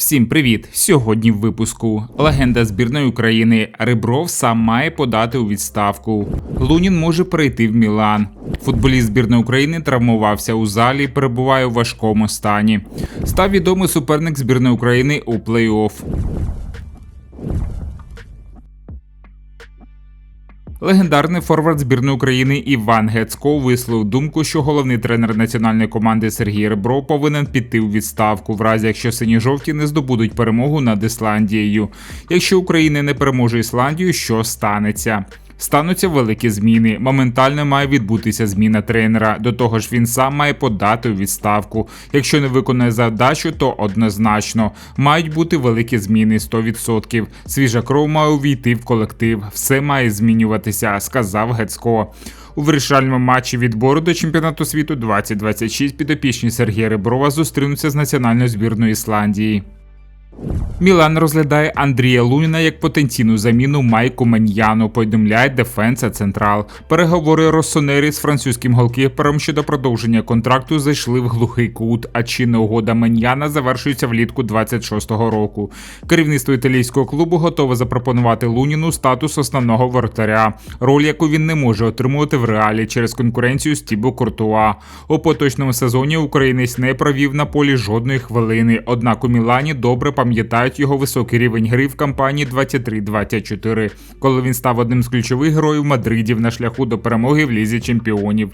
Всім привіт! Сьогодні в випуску легенда збірної України Рибров сам має подати у відставку. Лунін може перейти в Мілан. Футболіст збірної України травмувався у залі, перебуває у важкому стані. Став відомий суперник збірної України у плей-офф. Легендарний форвард збірної України Іван Гецько висловив думку, що головний тренер національної команди Сергій Ребро повинен піти у відставку, в разі якщо сині жовті не здобудуть перемогу над Ісландією. Якщо Україна не переможе Ісландію, що станеться? Стануться великі зміни. Моментально має відбутися зміна тренера. До того ж, він сам має подати у відставку. Якщо не виконає задачу, то однозначно мають бути великі зміни 100%. Свіжа кров має увійти в колектив. Все має змінюватися, сказав Гецько. У вирішальному матчі відбору до чемпіонату світу 2026 підопічні Сергія Реброва зустрінуться з національною збірною Ісландії. Мілан розглядає Андрія Луніна як потенційну заміну Майку Меньяну, повідомляє Дефенса Централ. Переговори Росонері з французьким голкіпером щодо продовження контракту зайшли в глухий кут, а чинна угода Меньяна завершується влітку 26-го року. Керівництво італійського клубу готове запропонувати Луніну статус основного воротаря, роль яку він не може отримувати в реалі через конкуренцію з Тібо Куртуа. У поточному сезоні українець не провів на полі жодної хвилини. Однак у Мілані добре пам'ятають його високий рівень гри в кампанії 23-24, коли він став одним з ключових героїв Мадридів на шляху до перемоги в лізі чемпіонів.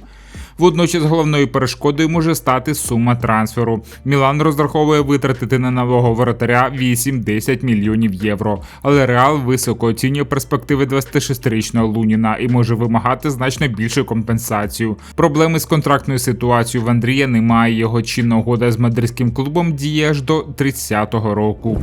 Водночас головною перешкодою може стати сума трансферу. Мілан розраховує витратити на нового воротаря 8-10 мільйонів євро. Але Реал високо оцінює перспективи 26-річного Луніна і може вимагати значно більшу компенсацію. Проблеми з контрактною ситуацією в Андрія немає. Його чинна угода з мадридським клубом діє аж до 30-го року.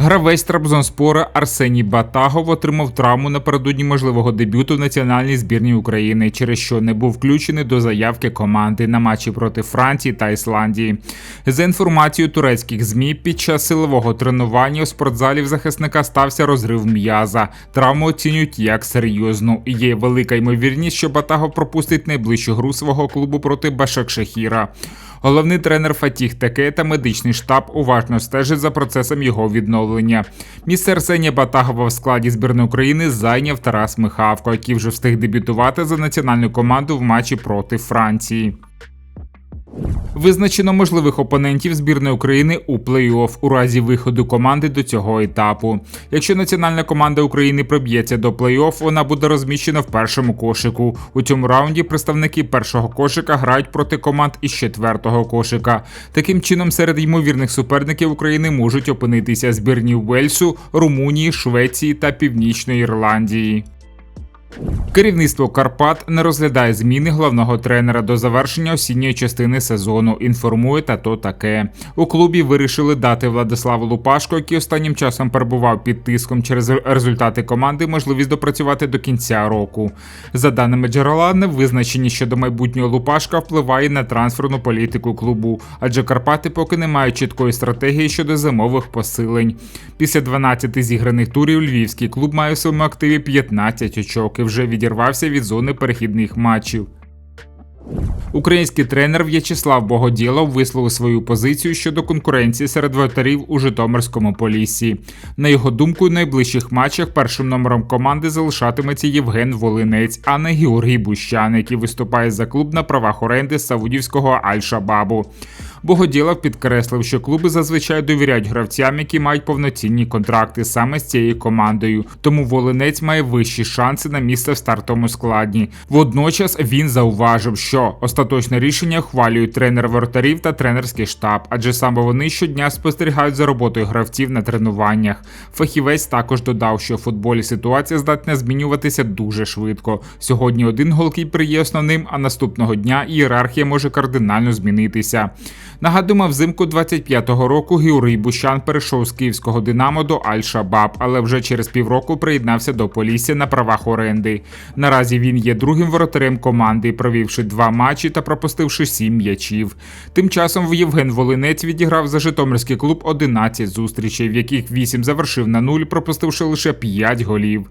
Гравець Трабзонспора Арсеній Батагов отримав травму напередодні можливого дебюту в національній збірній України, через що не був включений до заявки команди на матчі проти Франції та Ісландії. За інформацією турецьких змі, під час силового тренування у спортзалі захисника стався розрив м'яза. Травму оцінюють як серйозну. Є велика ймовірність, що Батагов пропустить найближчу гру свого клубу проти Башакшахіра. Головний тренер Фатіх Теке та медичний штаб уважно стежить за процесом його відновлення. Місце Арсенія Батагова в складі збірної України зайняв Тарас Михавко, який вже встиг дебютувати за національну команду в матчі проти Франції. Визначено можливих опонентів збірної України у плей-офф у разі виходу команди до цього етапу. Якщо національна команда України проб'ється до плей-офф, вона буде розміщена в першому кошику. У цьому раунді представники першого кошика грають проти команд із четвертого кошика. Таким чином, серед ймовірних суперників України можуть опинитися збірні Уельсу, Румунії, Швеції та Північної Ірландії. Керівництво Карпат не розглядає зміни головного тренера до завершення осінньої частини сезону. Інформує та то таке. У клубі вирішили дати Владиславу Лупашко, який останнім часом перебував під тиском через результати команди, можливість допрацювати до кінця року. За даними джерела, невизначені щодо майбутнього Лупашка впливає на трансферну політику клубу, адже Карпати поки не мають чіткої стратегії щодо зимових посилень. Після 12 зіграних турів львівський клуб має в своєму активі 15 очок вже відірвався від зони перехідних матчів. Український тренер В'ячеслав Богодєлов висловив свою позицію щодо конкуренції серед воротарів у Житомирському полісі. На його думку, у найближчих матчах першим номером команди залишатиметься Євген Волинець, а не Георгій Бущан, який виступає за клуб на правах оренди Саудівського Аль-Шабабу. Богодєлов підкреслив, що клуби зазвичай довіряють гравцям, які мають повноцінні контракти саме з цією командою. Тому Волинець має вищі шанси на місце в стартовому складі. Водночас він зауважив, що остаточне рішення ухвалюють тренер воротарів та тренерський штаб, адже саме вони щодня спостерігають за роботою гравців на тренуваннях. Фахівець також додав, що в футболі ситуація здатна змінюватися дуже швидко. Сьогодні один голкіпер є основним, а наступного дня ієрархія може кардинально змінитися. Нагадуємо, взимку 25-го року Георгій Бущан перейшов з київського Динамо до Аль-Шабаб, але вже через півроку приєднався до Полісся на правах оренди. Наразі він є другим воротарем команди, провівши два матчі та пропустивши сім м'ячів. Тим часом Євген Волинець відіграв за Житомирський клуб 11 зустрічей, в яких 8 завершив на нуль, пропустивши лише 5 голів.